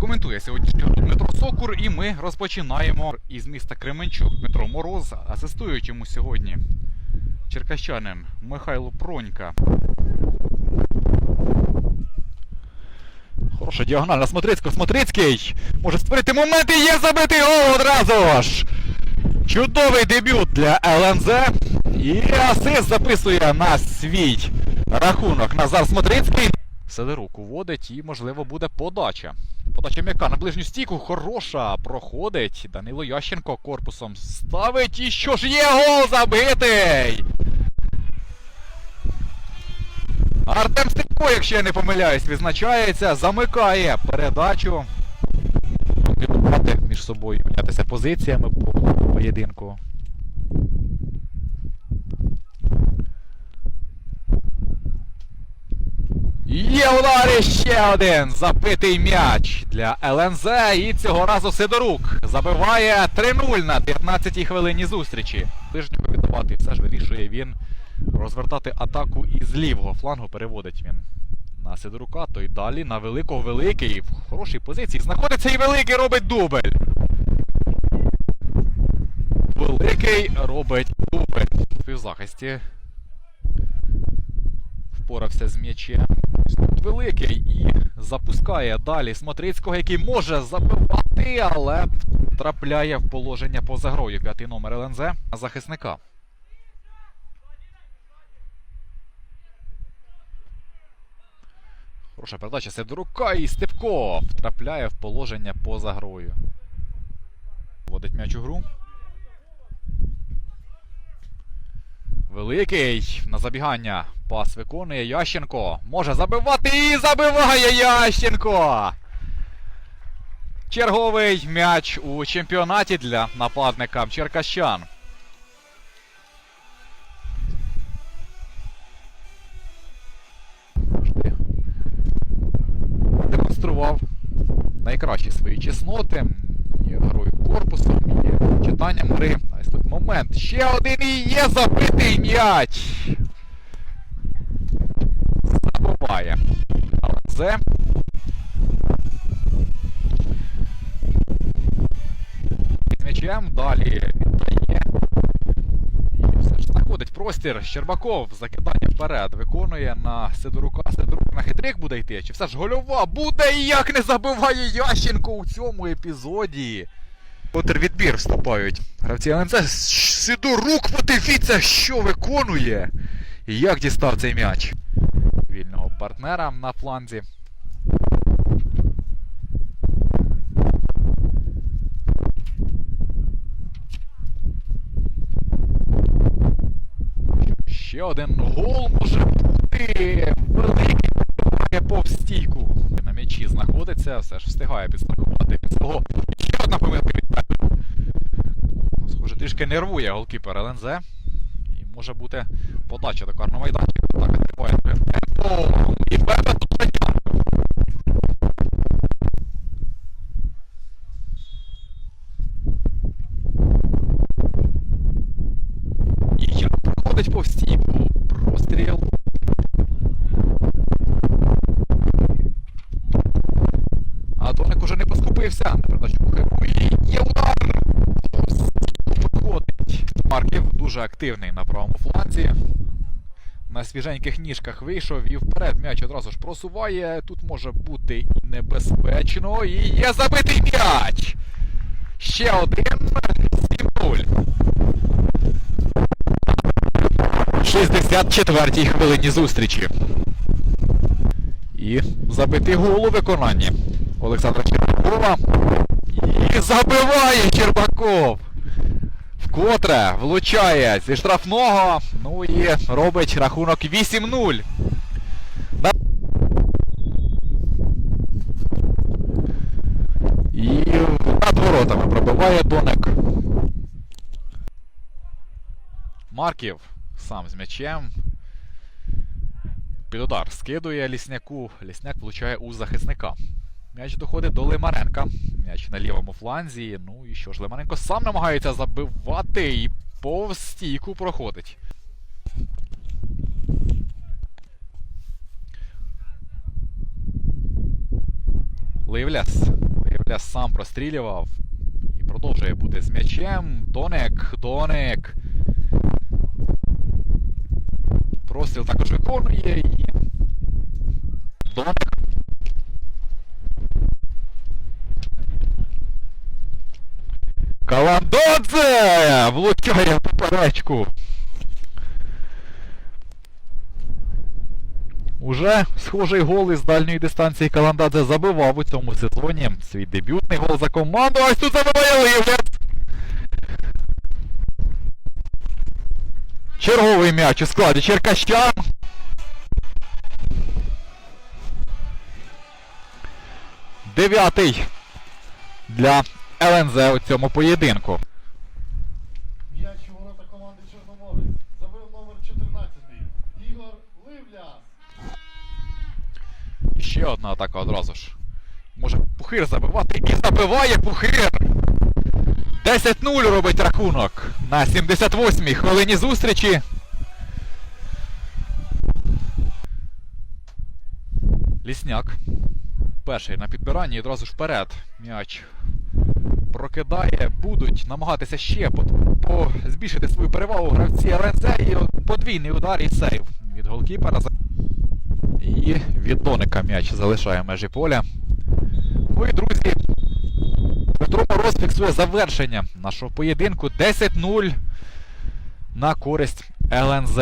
Коментує сьогоднішній гру Дмитро Сокур, і ми розпочинаємо із міста Кременчук. Дмитро Мороз, асистують йому сьогодні черкащанин Михайло Пронька. Хороша діагональ на Смотрицького. Смотрицький може створити момент і є забитий гол одразу ж. Чудовий дебют для ЛНЗ. І асист записує на свій рахунок Назар Смотрицький. Сидорук уводить і, можливо, буде подача. Подача м'яка на ближню стійку. Хороша. Проходить. Данило Ященко корпусом ставить. І що ж є гол забитий! Артем Степко, якщо я не помиляюсь, відзначається, замикає передачу. Між собою, мінятися позиціями по поєдинку. Є удар і ще один забитий м'яч для ЛНЗ. І цього разу Сидорук забиває 3-0 на 19-й хвилині зустрічі. Ближнього віддавати все ж вирішує він розвертати атаку із лівого флангу. Переводить він на Сидорука, то й далі на великого великий. В хорошій позиції знаходиться і великий робить дубль. Великий робить дубль. В півзахисті впорався з м'ячем. Тут великий і запускає далі Смотрицького, який може забивати, але трапляє в положення поза грою. П'ятий номер ЛНЗ захисника. Хороша передача Сидорука і Степко втрапляє в положення поза грою. Вводить м'яч у гру. Великий на забігання. Пас виконує Ященко. Може забивати і забиває Ященко. Черговий м'яч у чемпіонаті для нападника Черкащан. Демонстрував найкращі свої чесноти. І грою корпусом, і читанням гри. Момент. Ще один і є забитий м'яч. Забуває. Зе. З м'ячем далі віддає. Все ж знаходить простір. Щербаков закидання вперед виконує на Сидорука. Сидорук на хитрик буде йти. Чи все ж гольова буде і як не забиває Ященко у цьому епізоді. Контрвідбір вступають. Гравці ЛНЦ. Сидорук, подивіться, що виконує. І як дістав цей м'яч. Вільного партнера на фланзі. Ще один гол може бути. Великий пробиває повз стійку. На м'ячі знаходиться, все ж встигає підстрахувати під свого. Ще одна помилка від трішки нервує голкіпер ЛНЗ. І може бути подача до карного майданчика. Так, темпо. І Петро тут І я проходить по стійку. Простріл. А Доник уже не поскупився. На передачу Бухару. І є удар. По стійку проходить. Марків дуже активний на правому фланзі. На свіженьких ніжках вийшов і вперед м'яч одразу ж просуває. Тут може бути і небезпечно. І є забитий м'яч. Ще один. 7-0. 64-й хвилині зустрічі. І забитий гол у виконанні Олександра Чербакова. І забиває Чербаков. Вкотре влучає зі штрафного. Ну і робить рахунок 8-0. І над воротами пробиває Доник. Марків сам з м'ячем. Під удар скидує Лісняку. Лісняк влучає у захисника. М'яч доходить до Лимаренка. М'яч на лівому фланзі. Ну і що ж, Лимаренко сам намагається забивати і повз стійку проходить. Ливляс. ЛТС сам прострілював. І продовжує бути з м'ячем. Доник, Доник. Простріл також виконує і. Каландодзе! Влучає поперечку. Уже схожий гол із дальньої дистанції Каландадзе забивав у цьому сезоні. Свій дебютний гол за команду. Ось тут забиває Ливнес. Черговий м'яч у складі Черкащан. Дев'ятий для ЛНЗ у цьому поєдинку. М'яч у ворота команди Чорноморець. Забив номер 14 Ігор Ливляс. І ще одна атака одразу ж. Може Пухир забивати і забиває Пухир! 10-0 робить рахунок на 78-й хвилині зустрічі. Лісняк. Перший на підбиранні і одразу ж вперед. М'яч прокидає, будуть намагатися ще по, по, збільшити свою перевагу гравці ЛНЗ і подвійний удар і сейв від голкіпера. І від Доника м'яч залишає межі поля. Ну і друзі, Петро Мороз фіксує завершення нашого поєдинку 10-0 на користь ЛНЗ.